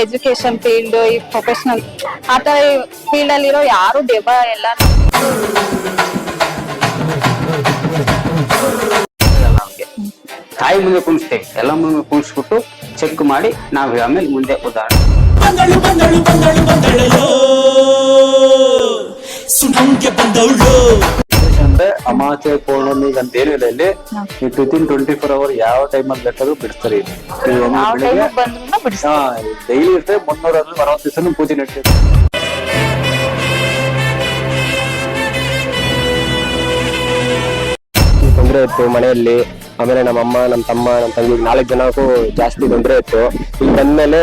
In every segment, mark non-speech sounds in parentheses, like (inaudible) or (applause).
Education field ಈ professional ಆ ತರ ಫೀಲ್ಡ್ ಅಲ್ಲಿರೋ ಯಾರು ದೆವ್ವ ಎಲ್ಲ ತಾಯಿ ಮುಂದೆ ಕುಣಿಸ್ತೇವೆ ಎಲ್ಲ ಮುಂದೆ ಕುಣಿಸ್ಬಿಟ್ಟು ಚೆಕ್ ಮಾಡಿ ನಾವು ಆಮೇಲೆ ಮುಂದೆ ಉದಾಹರಣೆ. ಬಂದಳು ಬಂದಳು ಅಂದ್ರೆ ಅಮಾಚೆ ಪೌರ್ಣಮಿಗೆ ಅಂತ ಏನಿಲ್ಲ ಇಲ್ಲಿ. ನೀವು ವಿತಿನ್ ಟ್ವೆಂಟಿ ಫೋರ್ ಅವರ್ ಯಾವ ಟೈಮಲ್ಲಿ ಬೇಕಾದ್ರೂ ಬಿಡಿಸ್ತಾರೆ ಇಲ್ಲಿ. ನೀವು ಒಮ್ಮೆ ಯಾವ ಬೆಳಿಗ್ಗೆ ಟೈಮ್ ಬಂದ್ರು ಬಿಡಿಸ್ತಾರೆ. ಹಾ ಡೈಲಿ ಇರ್ತದೆ ಮುನ್ನೂರ ಅರವತ್ತು ದಿವಸ ಪೂಜೆ ನಡೀತದೆ. ತೊಂದರೆ ಇತ್ತು ಮನೆಯಲ್ಲಿ. ಆಮೇಲೆ ನಮ್ಮ ಅಮ್ಮ ನಮ್ಮ ತಮ್ಮ ನಮ್ಮ ತಂಗಿ ನಾಲ್ಕು ಜನಕ್ಕೂ ಜಾಸ್ತಿ ತೊಂದರೆ ಇತ್ತು. ಇಲ್ಲಿ ಬಂದ್ಮೇಲೆ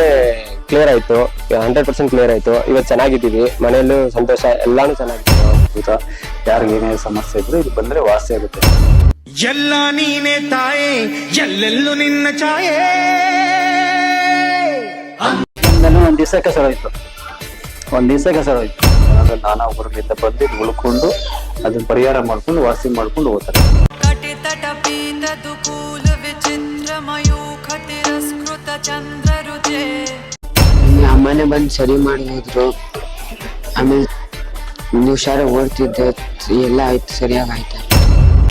ಕ್ಲಿಯರ್ ಆಯ್ತು. ಹಂಡ್ರೆಡ್ ಪರ್ಸೆಂಟ್ ಕ್ಲಿಯರ್ ಆಯ್ತು. ಇವತ್ತು ಚೆನ್ನಾಗಿದ್ದೀವಿ. ಮನೆಯಲ್ಲೂ ಸಂತೋಷ ಎಲ್ಲಾನು ಚೆನ್ನಾಗಿದೆ. ಭೂತ ಯಾರಿಗೇನೇ ಸಮಸ್ಯೆ ಇದ್ರೆ ಇದು ಬಂದ್ರೆ ವಾಸಿ ಆಗುತ್ತೆ. ಎಲ್ಲ ನೀನೇ ತಾಯೆ ಎಲ್ಲೆಲ್ಲೂ ನಿನ್ನ ಛಾಯೆ. ಒಂದ್ ದಿವಸ ಕೆಸರೋಯ್ತು ಒಂದ್ ದಿವಸ ಕೆಸರೋಯ್ತು ಅದ್ರಲ್ಲಿ ನಾನಾ ಊರುಗಳಿಂದ ಬಂದು ಉಳ್ಕೊಂಡು ಅದನ್ನ ಪರಿಹಾರ ಮಾಡ್ಕೊಂಡು ವಾಸಿ ಮಾಡ್ಕೊಂಡು ಹೋಗ್ತಾರೆ. ಮನೆ ಬಂದು ಸರಿ ಮಾಡಿದ್ರು ಆಮೇಲೆ ನೀವು ಹುಷಾರಾಗಿ ಓಡ್ತಿದ್ದೆ ಎಲ್ಲ ಆಯ್ತು ಸರಿಯಾಗಿ ಆಯ್ತು.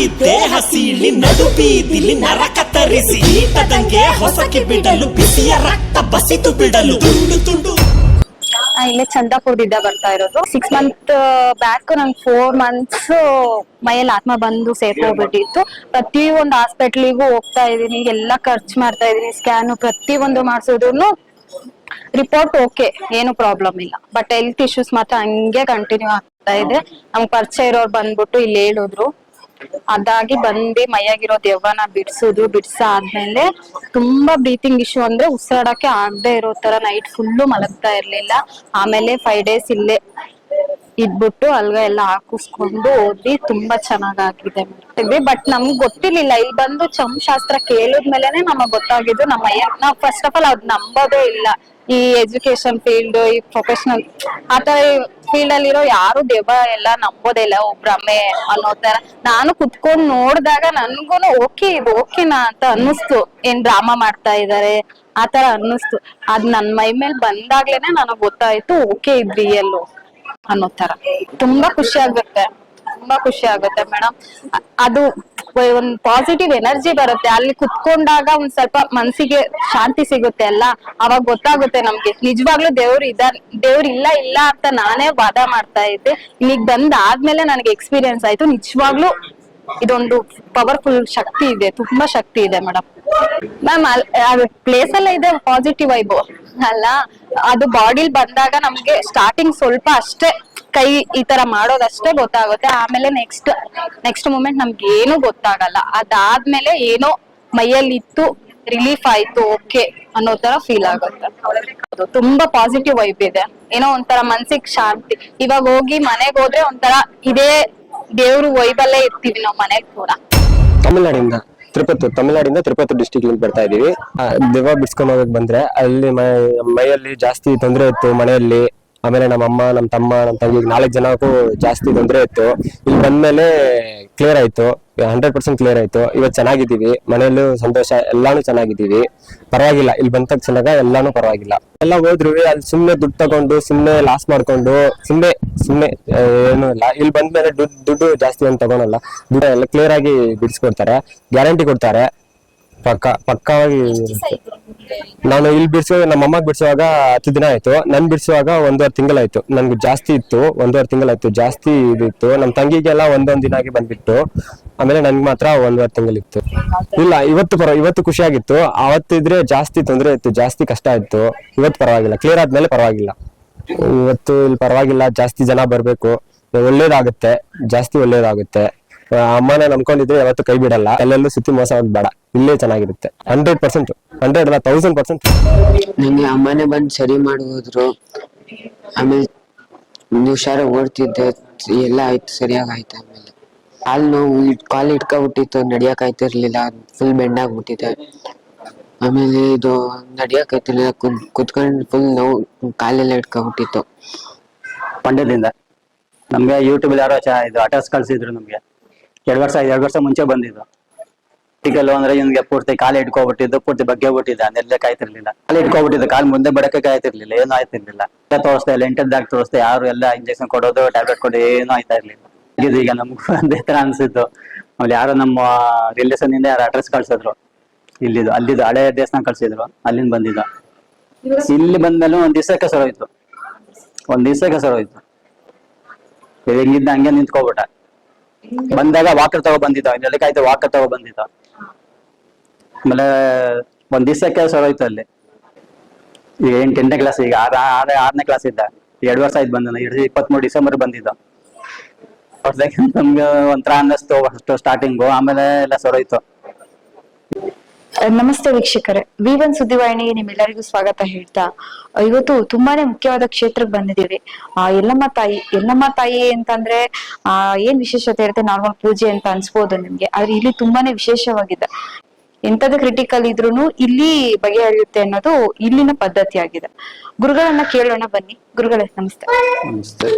ಈ ದೇಹ ಸೀಳಿ ನಡು ಬೀದಿಲಿ ನರಕ ತರಿಸಿ ಈಟದಂಗೆ ಹೊಸಕಿ ಬಿಡಲು ಬಿಸಿಯ ರಕ್ತ ಬಸಿತು ಬಿಡಲು. ತುಂಡು ತುಂಡು. ನಾ ಇಲ್ಲೇ ಚಂದಾಪುರದಿಂದ ಬರ್ತಾ ಇರೋದು. ಸಿಕ್ಸ್ ಮಂತ್ ಬ್ಯಾಕ್ ನಂಗೆ ಫೋರ್ ಮಂತ್ಸ್ ಮೈಯಲ್ಲಿ ಆತ್ಮ ಬಂದು ಸೇಫ್ ಹೋಗ್ಬಿಟ್ಟಿತ್ತು ಪ್ರತಿ ಒಂದು ಹಾಸ್ಪಿಟ್ಲಿಗೂ ಹೋಗ್ತಾ ಇದೀನಿ ಎಲ್ಲ ಖರ್ಚು ಮಾಡ್ತಾ ಇದೀನಿ ಸ್ಕ್ಯಾನ್ ಪ್ರತಿ ಒಂದು ಮಾಡಿಸಿದ್ರು ರಿಪೋರ್ಟ್ ಓಕೆ ಏನು ಪ್ರಾಬ್ಲಮ್ ಇಲ್ಲ. ಬಟ್ ಹೆಲ್ತ್ ಇಶ್ಯೂಸ್ ಮಾತ್ರ ಹಂಗೆ ಕಂಟಿನ್ಯೂ ಆಗ್ತಾ ಇದೆ. ನಮ್ಗೆ ಪರಿಚಯ ಇರೋರು ಬಂದ್ಬಿಟ್ಟು ಇಲ್ಲಿ ಹೇಳಿದ್ರು. ಅದಾಗಿ ಬಂದಿ ಮೈಯಾಗಿರೋ ದೆವ್ವನ ಬಿಡ್ಸುದು ಬಿಡ್ಸಾದ್ಮೇಲೆ ತುಂಬಾ ಬ್ರೀತಿಂಗ್ ಇಶ್ಯೂ ಅಂದ್ರೆ ಉಸಿರಾಡಕ್ಕೆ ಆಗದೆ ಇರೋ ತರ ನೈಟ್ ಫುಲ್ಲು ಮಲಗ್ತಾ ಇರ್ಲಿಲ್ಲ. ಆಮೇಲೆ ಫೈವ್ ಡೇಸ್ ಇಲ್ಲೇ ಇದ್ಬಿಟ್ಟು ಅಲ್ಗ ಎಲ್ಲ ಹಾಕಿಸ್ಕೊಂಡು ಓದಿ ತುಂಬಾ ಚೆನ್ನಾಗಾಗಿದೆ. ಬಟ್ ನಮ್ಗ್ ಗೊತ್ತಿರ್ಲಿಲ್ಲ. ಇಲ್ಲಿ ಬಂದು ಚಮ್ ಶಾಸ್ತ್ರ ಕೇಳಿದ್ಮೇಲೆನೆ ನಮಗ್ ಗೊತ್ತಾಗಿದ್ದು ನಮ್ಮ ನಾವ್ ಫಸ್ಟ್ ಆಫ್ ಆಲ್ ಅದ್ ನಂಬೋದೇ ಇಲ್ಲ. ಈ ಎಜುಕೇಶನ್ ಫೀಲ್ಡ್ ಈ ಪ್ರೊಫೆಷನಲ್ ಆತರ ತರ ಫೀಲ್ಡ್ ಅಲ್ಲಿರೋ ಯಾರು ದೆವ್ವ ಎಲ್ಲ ನಂಬೋದೇ ಇಲ್ಲ ಒಬ್ರಮ್ಮೆ ಅನ್ನೋ ತರ. ನಾನು ಕುತ್ಕೊಂಡ್ ನೋಡ್ದಾಗ ನನ್ಗೂನು ಓಕೆ ಓಕೆನಾ ಅಂತ ಅನ್ನಿಸ್ತು. ಏನ್ ಡ್ರಾಮಾ ಮಾಡ್ತಾ ಇದಾರೆ ಆತರ ತರ ಅನ್ನಿಸ್ತು. ಅದ್ ನನ್ ಮೈ ಮೇಲ್ ಬಂದಾಗ್ಲೇನೆ ನನಗ್ ಗೊತ್ತಾಯ್ತು ಓಕೆ ಇದ್ ರಿಯಲ್ ಅನ್ನೋ ತರ. ತುಂಬಾ ಖುಷಿ ಆಗುತ್ತೆ. ತುಂಬಾ ಖುಷಿ ಆಗುತ್ತೆ ಮೇಡಮ್ ಅದು ಒಂದ್ ಪಾಸಿಟಿವ್ ಎನರ್ಜಿ ಬರುತ್ತೆ. ಅಲ್ಲಿ ಕುತ್ಕೊಂಡಾಗ ಒಂದ್ ಸ್ವಲ್ಪ ಮನ್ಸಿಗೆ ಶಾಂತಿ ಸಿಗುತ್ತೆ ಅಲ್ಲ? ಅವಾಗ ಗೊತ್ತಾಗುತ್ತೆ ನಮ್ಗೆ. ನಿಜವಾಗ್ಲೂ ದೇವ್ರು ಇದ, ದೇವ್ರ ಇಲ್ಲ ಇಲ್ಲ ಅಂತ ನಾನೇ ವಾದ ಮಾಡ್ತಾ ಇದ್ದೆ. ಇಲ್ಲಿಗ್ ಬಂದ್ ಆದ್ಮೇಲೆ ನನಗೆ ಎಕ್ಸ್ಪೀರಿಯನ್ಸ್ ಆಯ್ತು. ನಿಜವಾಗ್ಲೂ ಇದೊಂದು ಪವರ್ಫುಲ್ ಶಕ್ತಿ ಇದೆ. ತುಂಬಾ ಶಕ್ತಿ ಇದೆ ಮೇಡಮ್ ಮ್ಯಾಮ್ ಅಲ್ಲಿ ಪ್ಲೇಸ್ ಎಲ್ಲ ಇದೆ ಪಾಸಿಟಿವ್ ವೈಬ್ ಅಲ್ಲ, ಅದು ಬಾಡಿಲ್ ಬಂದಾಗ ನಮ್ಗೆ ಸ್ಟಾರ್ಟಿಂಗ್ ಸ್ವಲ್ಪ ಅಷ್ಟೇ ಕೈ ಈ ತರ ಮಾಡೋದಷ್ಟೇ ಗೊತ್ತಾಗುತ್ತೆ. ಆಮೇಲೆ ನೆಕ್ಸ್ಟ್ ನೆಕ್ಸ್ಟ್ ಮೂಮೆಂಟ್ ನಮ್ಗೆ ಏನು ಗೊತ್ತಾಗಲ್ಲ. ಅದಾದ್ಮೇಲೆ ಏನೋ ಮೈಯಲ್ಲಿ ಇತ್ತು ರಿಲೀಫ್ ಆಯ್ತು ಓಕೆ ಅನ್ನೋ ತರ ಫೀಲ್ ಆಗುತ್ತೆ. ತುಂಬಾ ಪಾಸಿಟಿವ್ ವೈಬ್ ಇದೆ. ಏನೋ ಒಂಥರ ಮನ್ಸಿಗೆ ಶಾಂತಿ. ಇವಾಗ ಹೋಗಿ ಮನೆಗೆ ಹೋದ್ರೆ ಒಂಥರ ಇದೇ ದೇವ್ರು ವೈಬಲ್ಲೇ ಇರ್ತೀವಿ ನಾವು ಮನೆಗ್ ಕೂಡ. ತಮಿಳ್ನಾಡಿಂದ, ತಿರುಪತಿ ತಮಿಳ್ನಾಡಿಂದ ತಿರುಪತಿ ಡಿಸ್ಟಿಕ್ ಬರ್ತಾ ಇದೀವಿ. ದೆವ್ವ ಬಿಡ್ಸ್ಕೊಂಡ್ ಹೋಗಕ್ ಬಂದ್ರೆ ಅಲ್ಲಿ ಮೈಯಲ್ಲಿ ಜಾಸ್ತಿ ತೊಂದರೆ ಇತ್ತು ಮನೆಯಲ್ಲಿ. ಆಮೇಲೆ ನಮ್ಮ ಅಮ್ಮ, ನಮ್ಮ ತಮ್ಮ, ನಮ್ಮ ತಂಗಿ ನಾಲ್ಕು ಜನಕ್ಕೂ ಜಾಸ್ತಿ ತೊಂದರೆ ಇತ್ತು. ಇಲ್ಲಿ ಬಂದ್ಮೇಲೆ ಕ್ಲಿಯರ್ ಆಯ್ತು. ಹಂಡ್ರೆಡ್ ಪರ್ಸೆಂಟ್ ಕ್ಲಿಯರ್ ಆಯ್ತು. ಇವತ್ತು ಚೆನ್ನಾಗಿದ್ದೀವಿ. ಮನೆಯಲ್ಲೂ ಸಂತೋಷ, ಎಲ್ಲಾನು ಚೆನ್ನಾಗಿದ್ದೀವಿ. ಪರವಾಗಿಲ್ಲ. ಇಲ್ಲಿ ಬಂದ ತಕ್ಷಣ ಎಲ್ಲಾನು ಪರವಾಗಿಲ್ಲ. ಎಲ್ಲ ಹೋದ್ರು, ಅಲ್ಲಿ ಸುಮ್ಮನೆ ದುಡ್ಡು ತಗೊಂಡು ಸುಮ್ಮನೆ ಲಾಸ್ ಮಾಡ್ಕೊಂಡು ಸುಮ್ಮನೆ ಸುಮ್ಮನೆ ಏನೂ ಇಲ್ಲ. ಇಲ್ಲಿ ಬಂದ್ಮೇಲೆ ದುಡ್ಡು ದುಡ್ಡು ಜಾಸ್ತಿ ಏನು ತಗೊಳಲ್ಲ. ದುಡ್ಡು ಎಲ್ಲ ಕ್ಲಿಯರ್ ಆಗಿ ಬಿಡಿಸ್ಕೊಡ್ತಾರೆ. ಗ್ಯಾರಂಟಿ ಕೊಡ್ತಾರೆ. ಪಕ್ಕ, ಪಕ್ಕವಾಗಿ ನಾನು ಇಲ್ಲಿ ಬಿಡಿಸುವಾಗ ನಮ್ಮ ಅಮ್ಮಗೆ ಬಿಡಿಸುವಾಗ ಹತ್ತು ದಿನ ಆಯ್ತು. ನನ್ ಬಿಡಿಸುವಾಗ ಒಂದೂವರೆ ತಿಂಗಳಾಯ್ತು. ನನ್ಗೆ ಜಾಸ್ತಿ ಇತ್ತು, ಒಂದೂವರೆ ತಿಂಗಳಾಯ್ತು. ಜಾಸ್ತಿ ಇದಿತ್ತು. ನಮ್ಮ ತಂಗಿಗೆಲ್ಲ ಒಂದೊಂದು ದಿನ ಆಗಿ ಬಂದ್ಬಿಟ್ಟು, ಆಮೇಲೆ ನನ್ಗೆ ಮಾತ್ರ ಒಂದೂವರೆ ತಿಂಗಳಿತ್ತು. ಇಲ್ಲ, ಇವತ್ತು ಪರ, ಇವತ್ತು ಖುಷಿಯಾಗಿತ್ತು. ಅವತ್ತಿದ್ರೆ ಜಾಸ್ತಿ ತೊಂದರೆ ಇತ್ತು, ಜಾಸ್ತಿ ಕಷ್ಟ ಇತ್ತು. ಇವತ್ತು ಪರವಾಗಿಲ್ಲ. ಕ್ಲಿಯರ್ ಆದ್ಮೇಲೆ ಪರವಾಗಿಲ್ಲ. ಇವತ್ತು ಇಲ್ಲಿ ಪರವಾಗಿಲ್ಲ. ಜಾಸ್ತಿ ಜನ ಬರ್ಬೇಕು. ಒಳ್ಳೇದಾಗುತ್ತೆ. ಜಾಸ್ತಿ ಒಳ್ಳೇದಾಗುತ್ತೆ. ಅಮ್ಮನ ನಂಬ್ಕೊಂಡಿದ್ರೆ ಯಾವತ್ತು ಕೈ ಬಿಡಲ್ಲ. ಎಲ್ಲೆಲ್ಲೂ ಸುತ್ತಿ ಮೋಸ ಹೋಗ್ ಬೇಡ ಇಲ್ಲೇ ಚೆನ್ನಾಗಿರುತ್ತೆ. ಹಂಡ್ರೆಡ್ ಪರ್ಸೆಂಟ್ ಹಂಡ್ರೆಡ್ ಅಲ್ಲ ತೌಸಂಡ್ ಪರ್ಸೆಂಟ್ ನಂಗೆ ಅಮ್ಮನೆ ಬಂದು ಸರಿ ಮಾಡಿ ಹೋದ್ರು ಆಮೇಲೆ ನೀವು ಹುಷಾರಾಗಿ ಓಡ್ತಿದ್ದೆ ಎಲ್ಲ ಆಯ್ತು ಸರಿಯಾಗಿ ಆಯ್ತು ಆಮೇಲೆ. ಕಾಲು ನೋವು ಕಾಲು ಇಟ್ಕೊಬಿಟ್ಟಿತ್ತು ನಡಿಯಕ್ ಆಯ್ತಿರ್ಲಿಲ್ಲ ಫುಲ್ ಬೆಂಡ್ ಆಗ್ಬಿಟ್ಟಿದೆ. ಆಮೇಲೆ ಇದು ನಡಿಯಕ್ ಆಯ್ತಿರ್ಲಿಲ್ಲ ಕುತ್ ಕುತ್ಕೊಂಡು ಫುಲ್ ನೋವು ಕಾಲೆಲ್ಲ ಇಟ್ಕೊಬಿಟ್ಟಿತ್ತು. ಪಂಡ್ಯದಿಂದ. ನಮ್ಗೆ ಯೂಟ್ಯೂಬ್ ಯಾರೋ ಚ ಇದು ಅಟಾಸ್ ಕಳ್ಸಿದ್ರು ನಮ್ಗೆ. ಎರಡು ವರ್ಷ ಎರಡು ವರ್ಷ ಮುಂಚೆ ಬಂದಿದ್ದು. ಕ್ರಿಟಿಕಲ್ ಅಂದ್ರೆ ಇವನ್ಗೆ ಪೂರ್ತಿ ಕಾಲು ಇಟ್ಕೊಬಿಟ್ಟಿದ್ದು, ಪೂರ್ತಿ ಬಗ್ಗೆ ಹೋಗ್ಬಿಟ್ಟಿದ್ದ ಅದೆಲ್ಲ ಕಾಯ್ತಿರ್ಲಿಲ್ಲ. ಕಾಲು ಇಟ್ಕೊಬಿಟ್ಟಿದ್ದು, ಕಾಲ್ ಮುಂದೆ ಬಡಕ್ಕೆ ಕಾಯ್ತಿರ್ಲಿಲ್ಲ, ಏನೂ ಆಯ್ತಿರ್ಲಿಲ್ಲ. ಎಲ್ಲ ತೋರಿಸ್ತಾ ಇಲ್ಲ ಎಂಟದ್ದಾಗಿ ತೋರಿಸ್ತಾ ಯಾರು ಎಲ್ಲ ಇಂಜೆಕ್ಷನ್ ಕೊಡೋದು, ಟ್ಯಾಬ್ಲೆಟ್ ಕೊಡೋದು, ಏನೂ ಆಯ್ತಾ ಇರ್ಲಿಲ್ಲ. ಈಗ ನಮ್ಗೂ ಅದೇ (laughs) ತರ ಅನ್ಸಿತ್ತು ಆಮೇಲೆ ಯಾರೋ ನಮ್ಮ ರಿಲೇಷನ್ ಇಂದ ಯಾರು ಅಡ್ರೆಸ್ ಕಳ್ಸಿದ್ರು. ಇಲ್ಲಿದು ಅಲ್ಲಿದ್ದು ಹಳೆ ದೇವಸ್ಥಾನ ಕಳ್ಸಿದ್ರು, ಅಲ್ಲಿಂದ ಬಂದಿದ್ದ. ಇಲ್ಲಿ ಬಂದ್ಮೇಲೆ ಒಂದ್ ದಿವಸಕ್ಕೆ ಸರೋಯ್ತು ಒಂದ್ ದಿವಸಕ್ಕೆ ಸರೋಯ್ತು ಹೆಂಗಿದ್ದ ಹಂಗೆ ನಿಂತ್ಕೊಬಿಟ್ಟ. ಬಂದಾಗ ವಾಕರ್ ತಗೋ ಬಂದಿದ್ದ ಕಾಯ್ತು ವಾಕರ್ ತಗೋ ಬಂದಿದ್ದ. ಆಮೇಲೆ ಒಂದ್ ದಿವಸಕ್ಕೆ ಸರೋಯ್ತು ಅಲ್ಲಿ. ಈಗ ಎಂಟ್ ಎಂಟನೇ ಕ್ಲಾಸ್ ಈಗ ಆರ ಆರ, ಆರನೇ ಕ್ಲಾಸ್ ಇದ್ದ. ಎರಡು ವರ್ಷ ಆಯ್ತು ಬಂದ ಎರಡು ಇಪ್ಪತ್ಮೂರು ಡಿಸೆಂಬರ್ ಬಂದಿದ್ದ. ಹೊಸ್ದಾಗಿ ನಮ್ಗೆ ಒಂಥರ ಅನ್ನಿಸ್ತು ಸ್ಟಾರ್ಟಿಂಗು ಆಮೇಲೆ ಎಲ್ಲ ಸರೋಯ್ತು ನಮಸ್ತೆ ವೀಕ್ಷಕರೇ. ವಿ ಒನ್ ಸುದ್ದಿವಾಹಿನಿಗೆ ನಿಮ್ಮೆಲ್ಲರಿಗೂ ಸ್ವಾಗತ ಹೇಳ್ತಾ ಇವತ್ತು ತುಂಬಾನೇ ಮುಖ್ಯವಾದ ಕ್ಷೇತ್ರಕ್ಕೆ ಬಂದಿದ್ದೀವಿ ಆ ಎಲ್ಲಮ್ಮ ತಾಯಿ ಎಲ್ಲಮ್ಮ ತಾಯಿ ಅಂತಂದ್ರೆ ಆ ಏನ್ ವಿಶೇಷತೆ ಇರುತ್ತೆ? ನಾರ್ಮಲ್ ಪೂಜೆ ಅಂತ ಅನ್ಸ್ಬೋದು ನಿಮ್ಗೆ, ಆದ್ರೆ ಇಲ್ಲಿ ತುಂಬಾನೇ ವಿಶೇಷವಾಗಿದೆ. ಎಂತದೇ ಕ್ರಿಟಿಕಲ್ ಇದ್ರೂನು ಇಲ್ಲಿ ಬಗೆಹರಿಯುತ್ತೆ ಅನ್ನೋದು ಇಲ್ಲಿನ ಪದ್ಧತಿ ಆಗಿದೆ. ಗುರುಗಳನ್ನ ಕೇಳೋಣ ಬನ್ನಿ. ಗುರುಗಳೇ ನಮಸ್ತೆ. ನಮಸ್ತೆ.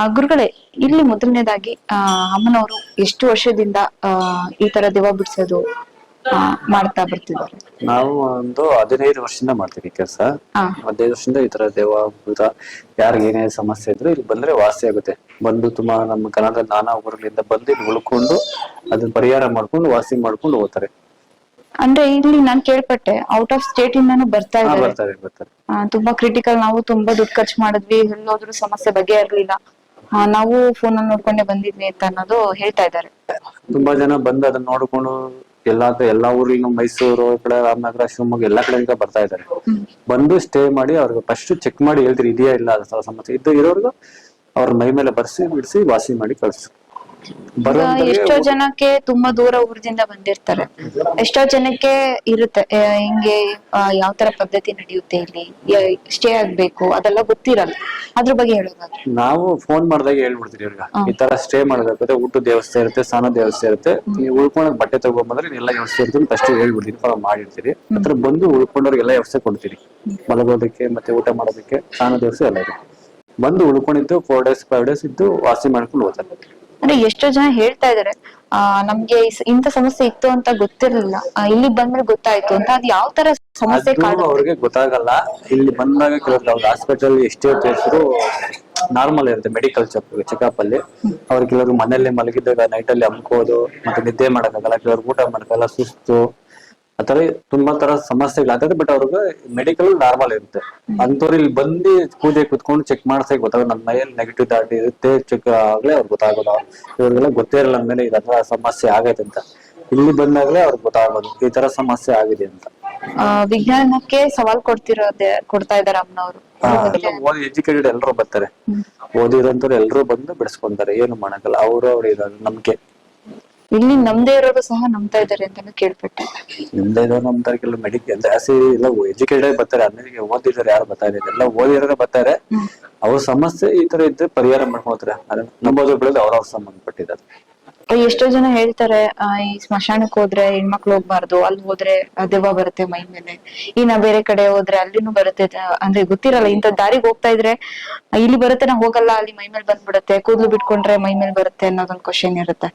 ಆ ಗುರುಗಳೇ ಇಲ್ಲಿ ಮೊದಲನೇದಾಗಿ ಆ ಅಮ್ಮನವರು ಎಷ್ಟು ವರ್ಷದಿಂದ ಆ ಈ ತರ ದೆವ್ವ ಬಿಡಿಸೋದು ಮಾಡ್ತಾ ಬರ್ತಿದ್ದಾರೆ? ನಾವು ಒಂದು ಹದಿನೈದು ವರ್ಷದಿಂದ ಮಾಡ್ತೀವಿ ಕೆಲಸ. ಹದಿನೈದು ವರ್ಷದಿಂದ ಈ ತರ ದೇವ ಭೂತ ಯಾರಿಗೆ ಏನೇ ಸಮಸ್ಯೆ ಇದ್ರು ಇಲ್ಲಿ ಬಂದ್ರೆ ವಾಸಿ ಆಗುತ್ತೆ. ಬಂದು ತುಂಬಾ ನಮ್ಮ ಕನ್ನಡದ ನಾನಾ ಊರುಗಳಿಂದ ಬಂದು ಇಲ್ಲಿ ಉಳ್ಕೊಂಡು ಅದನ್ನ ಪರಿಹಾರ ಮಾಡ್ಕೊಂಡು ವಾಸಿ ಮಾಡ್ಕೊಂಡು ಹೋಗ್ತಾರೆ. ಅಂದ್ರೆ ಇಲ್ಲಿ ನಾನ್ ಕೇಳ್ಪಟ್ಟೆ ಔಟ್ ಆಫ್ ಸ್ಟೇಟ್ ಇಂದಾನು ಬರ್ತಾ ಹಾ, ಇದ್ದಾರೆ. ಬರ್ತಾರೆ ಬರ್ತಾರೆ. ತುಂಬಾ ಕ್ರಿಟಿಕಲ್ ನಾವು ತುಂಬಾ ದುಡ್ಡು ಖರ್ಚು ಮಾಡಿದ್ವಿ ಎಲ್ಲೋದ್ರು ಸಮಸ್ಯೆ ಬಗ್ಗೆ ಇರ್ಲಿಲ್ಲ ಆ, ನಾವು ಫೋನ್ ಅಲ್ಲಿ ನೋಡ್ಕೊಂಡೆ ಬಂದಿದ್ವಿ ಅಂತ ಅನ್ನೋದು ಹೇಳ್ತಾ ಇದ್ದಾರೆ. ತುಂಬಾ ಜನ ಬಂದು ಅದನ್ನ ನೋಡ್ಕೊಂಡು ಎಲ್ಲಾ ಎಲ್ಲಾ ಊರಿಗೂ ಮೈಸೂರು ಈ ಕಡೆ ರಾಮನಗರ ಶಿವಮೊಗ್ಗ ಎಲ್ಲಾ ಕಡೆಯಿಂದ ಬರ್ತಾ ಇದ್ದಾರೆ. ಬಂದು ಸ್ಟೇ ಮಾಡಿ ಅವ್ರಿಗೆ ಫಸ್ಟ್ ಚೆಕ್ ಮಾಡಿ ಹೇಳ್ತೀರಿ ಇದೆಯಾ ಇಲ್ಲ ಅದು ಸಮಸ್ಯೆ. ಇದ್ದು ಇರೋರ್ಗು ಅವ್ರ ಮೈ ಮೇಲೆ ಬರ್ಸಿ ಬಿಡಿಸಿ ವಾಸಿ ಮಾಡಿ ಕಳ್ಸು ಎಷ್ಟೋ ಜನಕ್ಕೆ ತುಂಬಾ ದೂರ ಊರದಿಂದ ಬಂದಿರ್ತಾರೆ. ಎಷ್ಟೋ ಜನಕ್ಕೆ ಇರುತ್ತೆ ಹಿಂಗೆ ಯಾವ ತರ ಪದ್ಧತಿ ನಡೆಯುತ್ತೆ ಇಲ್ಲಿ ಸ್ಟೇ ಆಗ್ಬೇಕು ಅದೆಲ್ಲ ಗೊತ್ತಿರಲ್ಲ. ಅದ್ರ ಬಗ್ಗೆ ಹೇಳೋದಾದ್ರೆ. ನಾವು ಫೋನ್ ಮಾಡಿದಾಗ ಹೇಳ್ಬಿಡ್ತೀವಿ ಇವ್ರಿಗೆ. ಈ ತರ ಸ್ಟೇ ಮಾಡಬೇಕಾದ್ರೆ ಊಟದ ವ್ಯವಸ್ಥೆ ಇರುತ್ತೆ ಸ್ನಾನ ವ್ಯವಸ್ಥೆ ಇರುತ್ತೆ. ನೀವು ಉಳ್ಕೊಳಕ್ ಬಟ್ಟೆ ತಗೊಂಬಂದ್ರೆ ಎಲ್ಲ ವ್ಯವಸ್ಥೆ ಇರುತ್ತೆ ಫಸ್ಟ್ ಹೇಳ್ಬಿಡ್ತೀನಿ ಫಾಲೋ ಮಾಡಿರ್ತೀರಿ. ಅದ್ರ ಬಂದು ಉಳ್ಕೊಂಡವ್ರಿಗೆ ಎಲ್ಲ ವ್ಯವಸ್ಥೆ ಕೊಡ್ತೀರಿ. ಮಲಗೋದಕ್ಕೆ ಮತ್ತೆ ಊಟ ಮಾಡೋದಕ್ಕೆ ಸ್ನಾನ ದೇವಸ್ಥೆ ಎಲ್ಲ ಇದೆ ಬಂದು ಉಳ್ಕೊಂಡಿದ್ದು ಫೋರ್ ಡೇಸ್ ಫೈವ್ ಡೇಸ್ ಇದ್ದು ವಾಸಿ ಮಾಡ್ಕೊಂಡು ಹೋಗ್ತಾರೆ. ಅಂದ್ರೆ ಎಷ್ಟೋ ಜನ ಹೇಳ್ತಾ ಇದಾರೆ ಆ ನಮ್ಗೆ ಇಂಥ ಸಮಸ್ಯೆ ಇತ್ತು ಅಂತ ಗೊತ್ತಿರ್ಲಿಲ್ಲ. ಇಲ್ಲಿ ಬಂದ್ಮೇಲೆ ಗೊತ್ತಾಯ್ತು ಅಂತ. ಅದ್ ಯಾವ ತರ ಸಮಸ್ಯೆ ಅದು ಅವ್ರಿಗೆ ಗೊತ್ತಾಗಲ್ಲ. ಇಲ್ಲಿ ಬಂದಾಗ ಕೆಲವ್ರು ಹಾಸ್ಪಿಟಲ್ ಎಷ್ಟೇ ತೋರಿಸಿದ್ರು ನಾರ್ಮಲ್ ಇರುತ್ತೆ ಮೆಡಿಕಲ್ ಚೆಕ್ ಚೆಕಪ್ ಅಲ್ಲಿ. ಅವ್ರು ಕೆಲವರು ಮನೆಯಲ್ಲಿ ಮಲಗಿದ್ದಾಗ ನೈಟ್ ಅಲ್ಲಿ ಅಮ್ಕೋದು ಮತ್ತೆ ನಿದ್ದೆ ಮಾಡಕ್ಕಾಗಲ್ಲ ಕೆಲವರು ಊಟ ಮಾಡಕ್ಕಾಗಲ್ಲ ಸುಸ್ತು. ಆತರ ತುಂಬಾ ತರ ಸಮಸ್ಯೆಗಳಾಗ್ತದೆ ಬಟ್ ಅವ್ರಿಗೆ ಮೆಡಿಕಲ್ ನಾರ್ಮಲ್ ಇರುತ್ತೆ. ಅಂತವ್ರು ಇಲ್ಲಿ ಬಂದು ಪೂಜೆ ಕುತ್ಕೊಂಡು ಚೆಕ್ ಮಾಡ್ಸಕ್ ಗೊತ್ತಾಗ ನಮ್ಮ ಮೈಯಲ್ಲಿ ನೆಗೆಟಿವ್ ದಾಟಿ ಇರುತ್ತೆ ಚೆಕ್ ಆಗ್ಲೇ ಅವ್ರಿಗೆ ಗೊತ್ತಾಗೋದು. ಇವ್ರಿಗೆಲ್ಲ ಗೊತ್ತೇ ಇರಲ್ಲ ಅಂದ್ಮೇಲೆ ಇದೆಲ್ಲ ಸಮಸ್ಯೆ ಆಗೈತೆ ಅಂತ. ಇಲ್ಲಿ ಬಂದಾಗ್ಲೇ ಅವ್ರಿಗೆ ಗೊತ್ತಾಗೋದು ಈ ತರ ಸಮಸ್ಯೆ ಆಗಿದೆ ಅಂತ. ವಿಜ್ಞಾನಕ್ಕೆ ಸವಾಲ್ ಕೊಡ್ತಿರೋದೇ ಕೊಡ್ತಾ ಇದಾರೆ ಅಮ್ಮನವರು. ಓದಿ ಎಜುಕೇಟೆಡ್ ಎಲ್ಲರೂ ಬರ್ತಾರೆ. ಓದಿರೋಂಥವ್ರು ಎಲ್ಲರೂ ಬಂದು ಬಿಡಿಸ್ಕೊಂತಾರೆ ಏನು ಮಾಡಕ್ಕಲ್ಲ ಅವರು ಅವ್ರು ಇದಾರೆ ನಂಬಿಕೆ. ಇಲ್ಲಿ ನಮ್ದೇ ಇರೋರು ಸಹ ನಂಬ್ತಾ ಇದಾರೆ ಅಂತಾನು ಕೇಳ್ಪಟ್ಟೆ. ನಿಮ್ದೇ ಇರೋ ನಂಬ್ತಾರೆ ಕೆಲವು ಮೆಡಿಕಲ್ ಜಾಸ್ತಿ ಎಲ್ಲ ಎಜುಕೇಟೆಡ್ ಬರ್ತಾರೆ. ಅನ್ನೋರಿಗೆ ಓದಿರೋರು ಯಾರು ಬರ್ತಾರೆ ಎಲ್ಲ ಓದಿರೋರೆ ಬರ್ತಾರೆ. ಅವ್ರ ಸಮಸ್ಯೆ ಈ ತರ ಇದ್ರೆ ಪರಿಹಾರ ಮಾಡ್ಕೋತಾರೆ ಅದನ್ನ ನಂಬೋದು ಬೆಳೆದು ಅವ್ರವ್ರ ಸಂಬಂಧಪಟ್ಟಿದ್ದಾರೆ. ಎಷ್ಟೋ ಜನ ಹೇಳ್ತಾರೆ ಈ ಸ್ಮಶಾನಕ್ ಹೋದ್ರೆ ಹೆಣ್ಮಕ್ಳು ಹೋಗ್ಬಾರ್ದು ಅಲ್ಲಿ ಹೋದ್ರೆ ದೆವ್ವ ಬರುತ್ತೆ ಮೈ ಮೇಲೆ. ಇನ್ನ ಬೇರೆ ಕಡೆ ಹೋದ್ರೆ ಅಲ್ಲಿನೂ ಬರುತ್ತೆ. ಅಂದ್ರೆ ಗೊತ್ತಿರಲ್ಲ ಇಂತ ದಾರಿಗೆ ಹೋಗ್ತಾ ಇದ್ರೆ ಇಲ್ಲಿ ಬರುತ್ತೆ ನಾ ಹೋಗಲ್ಲ ಅಲ್ಲಿ ಮೈ ಮೇಲೆ ಬಂದ್ಬಿಡುತ್ತೆ ಕೂದ್ಲು ಬಿಟ್ಕೊಂಡ್ರೆ ಮೈ ಮೇಲೆ ಬರುತ್ತೆ ಅನ್ನೋದೊಂದು ಕ್ವಶನ್ ಇರುತ್ತೆ.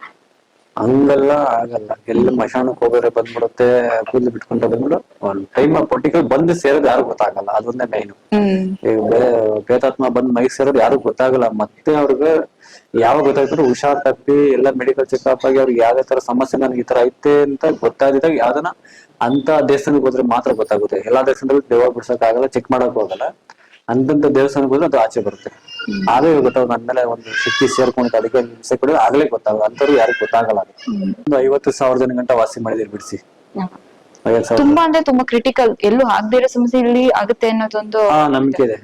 ಹಂಗೆಲ್ಲ ಆಗಲ್ಲ. ಎಲ್ಲಿ ಮಶಾನಕ್ಕೆ ಹೋಗೋರೆ ಬಂದ್ಬಿಡುತ್ತೆ ಕೂದಲು ಬಿಟ್ಕೊಂತ ಬಂದ್ಬಿಡು. ಒಂದ್ ಟೈಮ್ ಪರ್ಟಿಕ್ಯುಲರ್ ಬಂದು ಸೇರೋದು ಯಾರು ಗೊತ್ತಾಗಲ್ಲ. ಅದೊಂದೇ ಮೈನ್ ಈಗ ಬೇತಾತ್ಮ ಬಂದ್ ಮೈಗ್ ಸೇರೋದು ಯಾರು ಗೊತ್ತಾಗಲ್ಲ. ಮತ್ತೆ ಅವ್ರಿಗೆ ಯಾವಾಗ ಗೊತ್ತಾಗ್ತಾರೆ ಹುಷಾರ್ ತಪ್ಪಿ ಎಲ್ಲ ಮೆಡಿಕಲ್ ಚೆಕ್ಅಪ್ ಆಗಿ ಅವ್ರಿಗೆ ಯಾವ್ದೇ ತರ ಸಮಸ್ಯೆ ನನಗೆ ಈ ತರ ಐತೆ ಅಂತ ಗೊತ್ತಾಗಿದಾಗ ಯಾವ್ದನ ಅಂತ ದೇವಸ್ಥಾನಕ್ಕೆ ಹೋದ್ರೆ ಮಾತ್ರ ಗೊತ್ತಾಗುತ್ತೆ. ಎಲ್ಲಾ ದೇಶದಲ್ಲೂ ದೇವ ಬಿಡ್ಸಕ್ ಆಗಲ್ಲ ಚೆಕ್ ಮಾಡಕ್ ಹೋಗಲ್ಲ. ಅಂತಂತ ದೇವಸ್ಥಾನಕ್ಕೆ ಹೋದ್ರೆ ಅದು ಆಚೆ ಬರುತ್ತೆ. ಆಗಲೇ ಗೊತ್ತಾಗ ನನ್ನ ಮೇಲೆ ಒಂದು ಶಕ್ತಿ ಸೇರ್ಕೊಂಡು ಅದಕ್ಕೆ ಹಿಂಸೆ ಕೊಡೋದು ಆಗ್ಲೇ ಗೊತ್ತಾಗಲ್ಲ ಅಂತವ್ರು ಯಾರಿಗೂ ಗೊತ್ತಾಗಲ್ಲ ಅದು. ಒಂದು ಐವತ್ತು ಸಾವಿರ ಜನ ಗಂಟ ವಾಸಿ ಮಾಡಿದಿರಿ ಬಿಡಿಸಿ. ತುಂಬಾ ಅಂದ್ರೆ ತುಂಬಾ ಕ್ರಿಟಿಕಲ್ ಎಲ್ಲೂ ಆಗದೇ ಇರೋ ಸಮಸ್ಯೆ ಇಲ್ಲಿ ಆಗುತ್ತೆ ಅನ್ನೋದೊಂದು ನಂಬಿಕೆ ಇದೆ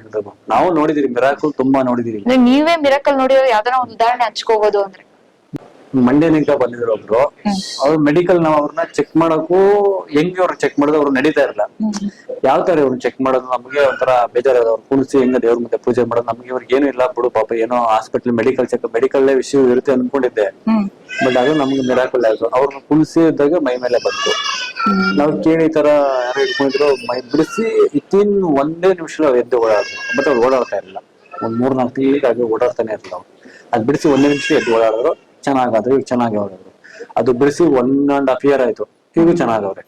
ನಾವು ನೋಡಿದಿರಿ ಮಿರಾಕಲ್ ತುಂಬಾ ನೋಡಿದಿರಿ. ನೀವೇ ಮಿರಾಕಲ್ ನೋಡಿರೋ ಯಾವ್ದಾರ ಒಂದು ಉದಾಹರಣೆ ಹಚ್ಕೋಬಹುದು ಅಂದ್ರೆ. ಮಂಡ್ಯನಿಂದ ಬಂದಿದ್ರು ಒಬ್ರು. ಅವ್ರು ಮೆಡಿಕಲ್ ನಾವ್ ಅವ್ರನ್ನ ಚೆಕ್ ಮಾಡಕ್ಕೂ ಹೆಂಗ್ ಅವ್ರನ್ನ ಚೆಕ್ ಮಾಡೋದು ಅವ್ರು ನಡೀತಾ ಇರಲ್ಲ. ಯಾವ ತರ ಇವ್ರನ್ನ ಚೆಕ್ ಮಾಡೋದು ನಮಗೆ ಒಂಥರ ಬೇಜಾರ ಅವ್ರು ಕುಣಿಸಿ ಹೆಂಗ ದೇವ್ರ ಮುಂದೆ ಪೂಜೆ ಮಾಡೋದು ನಮ್ಗೆ ಇವ್ರಿಗೆ ಏನು ಇಲ್ಲ ಬಿಡು ಪಾಪ ಏನೋ ಹಾಸ್ಪಿಟಲ್ ಮೆಡಿಕಲ್ ಚೆಕ್ ಮೆಡಿಕಲ್ ವಿಷಯ ಇರುತ್ತೆ ಅನ್ಕೊಂಡಿದ್ದೆ. ಬಟ್ ಅದು ನಮ್ಗೆ ಮಿರಾಕಲ್ ಆಯ್ತು. ಅವ್ರನ್ನ ಕುಣಿಸಿ ಇದ್ದಾಗ ಮೈ ಮೇಲೆ ಬಂತು. ನಾವು ಕೇಳಿ ಈ ತರ ಯಾರು ಇಟ್ಕೊಂಡಿದ್ರು ಮೈ ಬಿಡಿಸಿ ಇತ್ತಿನ್ ಒಂದೇ ನಿಮಿಷ ಎದ್ದು ಓಡಾಡಿದ್ರು. ಬಟ್ ಅವ್ರು ಓಡಾಡ್ತಾ ಇರಲಿಲ್ಲ. ಒಂದ್ ಮೂರ್ ನಾಲ್ಕು ತಿಂಗಳಿಗೆ ಓಡಾಡ್ತಾನೆ ಇರಲಿಲ್ಲ ಅವ್ರು. ಅದ್ ಬಿಡಿಸಿ ಒಂದೇ ನಿಮಿಷ ಎದ್ದು ಓಡಾಡಿದ್ರು. ಚೆನ್ನಾಗಾದ್ರು ಈಗ ಚೆನ್ನಾಗಿ ಅದು ಬಿಡಿಸಿ ಒನ್ ಅಂಡ್ ಹಾಫ್ ಇಯರ್ ಆಯ್ತು ಇವ್ರು ಚೆನ್ನಾಗವ್ರೆ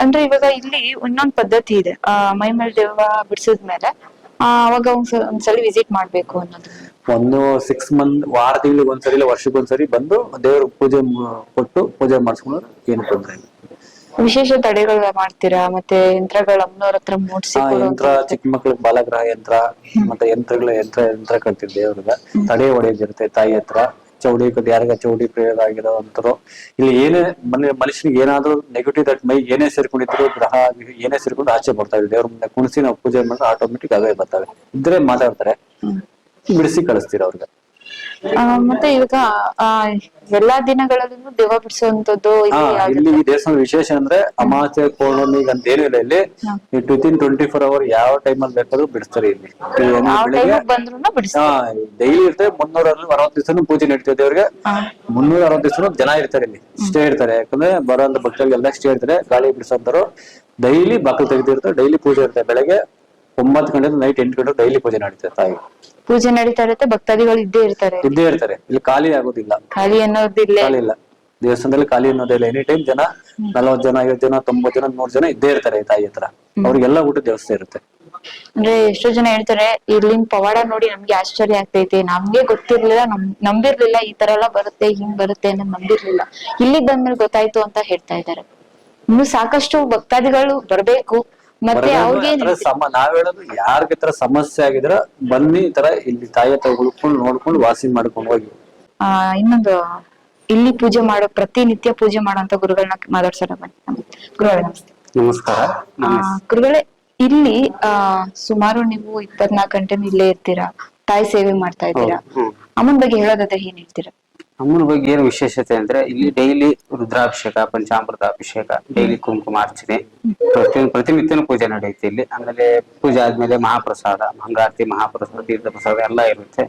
ಅಂದ್ರೆ ಇವಾಗ ಇಲ್ಲಿ ಇನ್ನೊಂದ್ ಪದ್ಧತಿ ಇದೆ. ಆ ಮೈ ಮೇಲ್ ದೆವ್ವ ಬಿಡಿಸಿದ್ಮೇಲೆ ಅವಾಗ ಒಂದ್ಸ- ಒಂದ್ಸಲಿ ವಿಸಿಟ್ ಮಾಡ್ಬೇಕು ಅನ್ನೋದು. ಒಂದು ಸಿಕ್ಸ್ ಮಂತ್ ವಾರ ತಿಂಗಳಿಗೆ ಒಂದ್ಸರಿ ಇಲ್ಲ ವರ್ಷಕ್ಕೆ ಒಂದ್ಸರಿ ಬಂದು ದೇವ್ರ ಪೂಜೆ ಮ- ಕೊಟ್ಟು ಪೂಜೆ ಮಾಡಿಸ್ಕೊಂಡು ಏನು ತೊಂದರೆ ಇಲ್ಲ. ವಿಶೇಷ ತಡೆಗಳ ಮಾಡ್ತೀರಾ? ಮತ್ತೆ ಯಂತ್ರಗಳ ಅಮ್ಮನವ್ರ ಹತ್ರ ಮೂಡ್ಸಿ ಆ ಯಂತ್ರ ಚಿಕ್ಕ ಮಕ್ಳಿಗೆ ಬಾಲಗ್ರಹ ಯಂತ್ರ ಮತ್ತೆ ಯಂತ್ರಗಳ ಯಂತ್ರ ಯಂತ್ರ ಕಟ್ತೀವಿ ದೇವ್ರಿಗೆ. ತಡೆ ಹೊಡೆಯೋದಿರುತ್ತೆ ತಾಯಿ ಹತ್ರ. ಚೌಡಿ ಯಾರಿಗ ಚೌಡಿ ಪ್ರಯೋಗ ಆಗಿರೋ ಅಂತರು ಇಲ್ಲಿ ಏನೇ ಮನೆ ಮನುಷ್ಯನಿಗೆ ಏನಾದ್ರೂ ನೆಗೆಟಿವ್ ದಟ್ ಮೈ ಏನೇ ಸೇರ್ಕೊಂಡಿದ್ರು ಗ್ರಹ ಏನೇ ಸೇರ್ಕೊಂಡು ಆಚೆ ಬರ್ತಾವೆ ದೇವ್ರ ಮುಂದೆ ಕುಣಿಸಿ ನಾವು ಪೂಜೆ ಮಾಡಿದ್ರೆ ಆಟೋಮೆಟಿಕ್ ಅವೇ ಬರ್ತವೆ. ಇದ್ರೆ ಮಾತಾಡ್ತಾರೆ. ಬಿಡಿಸಿ ಕಳಿಸ್ತೀರ ಅವ್ರಿಗೆ. ಮತ್ತೆ ಇವಾಗ ಎಲ್ಲಾ ದಿನಗಳಲ್ಲೂ ದೆವ್ವ ಬಿಡಿಸುವಂತದ್ದು ಇಲ್ಲಿ ಈ ದೇವಸ್ಥಾನ ವಿಶೇಷ ಅಂದ್ರೆ ಅಮಾವಾಸ್ಯೆ ಪೌರ್ಣಮಿ ಅಂತ ಏನು ಇಲ್ಲ ಇಲ್ಲಿ ಇನ್ ಟ್ವೆಂಟಿ ಫೋರ್ ಅವರ್ ಯಾವ ಟೈಮಲ್ಲಿ ಬೇಕಾದ್ರೂ ಬಿಡಿಸ್ತಾರೆ ಇಲ್ಲಿ. ಟೈಮ್ ಡೈಲಿ ಇರ್ತದೆ ಮುನ್ನೂರ ಅರವತ್ತು ದಿವಸ ಪೂಜೆ ನಡೀತದೆ ದೇವ್ರಿಗೆ. ಮುನ್ನೂರ ಅರವತ್ತು ದಿವಸ ಜನ ಇರ್ತಾರೆ ಇಲ್ಲಿ ಸ್ಟೇ ಇರ್ತಾರೆ. ಯಾಕಂದ್ರೆ ಬರೋಂತ ಭಕ್ತರಿಗೆಲ್ಲ ಸ್ಟೇ ಇರ್ತಾರೆ ಗಾಳಿ ಬಿಡಿಸೋಂತರು ಡೈಲಿ ಬಾಕಲು ತೆಗೆದಿರ್ತಾರೆ ಡೈಲಿ ಪೂಜೆ ಇರ್ತಾರೆ ಬೆಳಗ್ಗೆ ಒಂಬತ್ತು ಗಂಟೆ ನೈಟ್ ಎಂಟು ಗಂಟೆ ಡೈಲಿ ಪೂಜೆ ನಡೀತಾರೆ ತಾಯಿ. ಪೂಜೆ ನಡೀತಾ ಇರುತ್ತೆ ಭಕ್ತಾದಿಗಳು ಇದ್ದೇ ಇರ್ತಾರೆ. ಇದ್ದೇ ಇರ್ತಾರೆ. ಇಲ್ಲಿ ಖಾಲಿ ಆಗೋದಿಲ್ಲ. ಖಾಲಿ ಅನ್ನೋದಿಲ್ಲ ಖಾಲಿ ಇಲ್ಲ. ದೇವಸ್ಥಾನದಲ್ಲಿ ಖಾಲಿ ಅನ್ನೋದಿಲ್ಲ ಎನಿ ಟೈಮ್ ಜನ ನಲವತ್ ಜನ ಐವತ್ ಜನ ತೊಂಬತ್ ಜನ ನೂರ್ ಜನ ಇದ್ದೇ ಇರ್ತಾರೆ ತಾಯಿ ಹತ್ರ. ಅವ್ರಿಗೆಲ್ಲ ಊಟ ದೇವಸ್ಥಾನ ಇರುತ್ತೆ. ಅಂದ್ರೆ ಎಷ್ಟೋ ಜನ ಹೇಳ್ತಾರೆ ಇಲ್ಲಿನ್ ಪವಾಡ ನೋಡಿ ನಮ್ಗೆ ಆಶ್ಚರ್ಯ ಆಗ್ತೈತೆ. ನಮ್ಗೆ ಗೊತ್ತಿರ್ಲಿಲ್ಲ ನಮ್ ನಂಬಿರ್ಲಿಲ್ಲ ಈ ತರ ಎಲ್ಲ ಬರುತ್ತೆ ಹಿಂಗ್ ಬರುತ್ತೆ ಅನ್ನೋ ನಂಬಿರ್ಲಿಲ್ಲ. ಇಲ್ಲಿ ಬಂದ್ಮೇಲೆ ಗೊತ್ತಾಯ್ತು ಅಂತ ಹೇಳ್ತಾ ಇದ್ದಾರೆ. ಇನ್ನು ಸಾಕಷ್ಟು ಭಕ್ತಾದಿಗಳು ಬರ್ಬೇಕು. ಮತ್ತೆ ಅವ್ರಿಗೆ ನಾವ್ ಹೇಳೋದು ಯಾರ ತರ ಸಮಸ್ಯೆ ಆಗಿದ್ರ ಬನ್ನಿ ಈ ತರ ಇಲ್ಲಿ ತಾಯಿ ಹತ್ರ ಉಳ್ಕೊಂಡು ನೋಡ್ಕೊಂಡು ವಾಸಿ ಮಾಡ್ಕೊಂಡು ಹೋಗಿ. ಆ ಇನ್ನೊಂದು ಇಲ್ಲಿ ಪೂಜೆ ಮಾಡೋ ಪ್ರತಿನಿತ್ಯ ಪೂಜೆ ಮಾಡೋಂತ ಗುರುಗಳನ್ನ ಮಾತಾಡ್ಸೋಣ ಬನ್ನಿ. ಗುರುಗಳೇ ನಮಸ್ತೆ. ನಮಸ್ಕಾರ. ಆ, ಗುರುಗಳೇ ಇಲ್ಲಿ ಆ ಸುಮಾರು ನೀವು ಇಪ್ಪತ್ನಾಲ್ಕು ಗಂಟೆ ಇಲ್ಲೇ ಇರ್ತೀರಾ? ತಾಯಿ ಸೇವೆ ಮಾಡ್ತಾ ಇದ್ದೀರಾ? ಹ್ಮ್. ಅಮ್ಮನ ಬಗ್ಗೆ ಹೇಳೋದಾದ್ರೆ ಏನ್ ಹೇಳ್ತೀರಾ? ಅಮ್ಮನ ಬಗ್ಗೆ ಏನು ವಿಶೇಷತೆ ಅಂದ್ರೆ ಇಲ್ಲಿ ಡೈಲಿ ರುದ್ರಾಭಿಷೇಕ ಪಂಚಾಮೃತ ಅಭಿಷೇಕ ಡೈಲಿ ಕುಂಕುಮಾರ್ಚನೆ. ಪ್ರತಿಯೊಂದು ಪ್ರತಿನಿತ್ಯನೂ ಪೂಜೆ ನಡೆಯುತ್ತೆ ಇಲ್ಲಿ. ಆಮೇಲೆ ಪೂಜೆ ಆದ್ಮೇಲೆ ಮಹಾಪ್ರಸಾದ ಮಂಗಳಾರತಿ ಮಹಾಪ್ರಸಾದ ತೀರ್ಥ ಪ್ರಸಾದ ಎಲ್ಲ ಇರುತ್ತೆ.